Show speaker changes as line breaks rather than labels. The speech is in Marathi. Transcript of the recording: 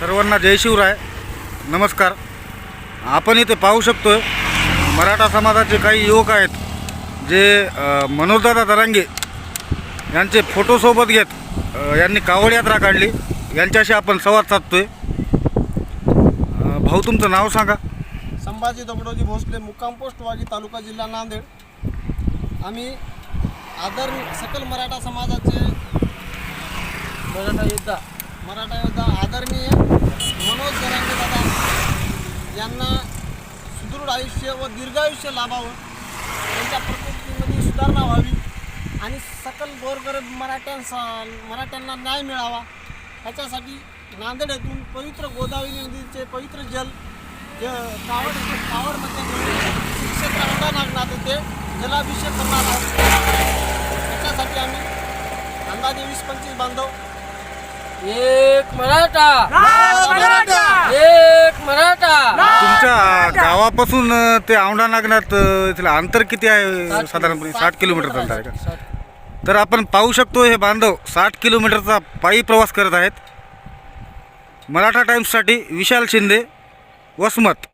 सर्वांना जय शिवराय. नमस्कार. आपण इथे पाहू शकतो मराठा समाजाचे काही युवक आहेत जे मनोजदादा दरांगे यांचे फोटोसोबत घेत यांनी कावड यात्रा काढली. यांच्याशी आपण संवाद साधतोय. भाऊ तुमचं नाव सांगा.
संभाजी दगडोजी भोसले मुक्काम पोस्ट वागी तालुका जिल्हा नांदेड. आम्ही आदर सकल मराठा समाजाचे मराठा योद्धा मराठा योद्धा आदरणीय मनोज जरांगे दादा यांना सुदृढ आयुष्य व दीर्घायुष्य लाभावं. त्यांच्या प्रकृतीमध्ये सुधारणा व्हावी आणि सकल गोरगरीब मराठ्यांसा मराठ्यांना न्याय मिळावा. ह्याच्यासाठी नांदेड येथून पवित्र गोदावरी नदीचे पवित्र जल जे कावड कावडमध्ये घेऊन श्रीक्षेत्र अंडा नागनाथ येथे जलाभिषेक करणार आहोत. त्याच्यासाठी आम्ही अंदाजे वीस पंचवीस बांधव
एक मराठा. एक मराठा.
तुमच्या गावापासून ते औंढा नागनाथ इथलं अंतर किती आहे साधारणपणे? साठ किलोमीटरचं अंतर आहे का? तर आपण पाहू शकतो हे बांधव साठ किलोमीटरचा पायी प्रवास करत आहेत. मराठा टाइम्ससाठी विशाल शिंदे वसमत.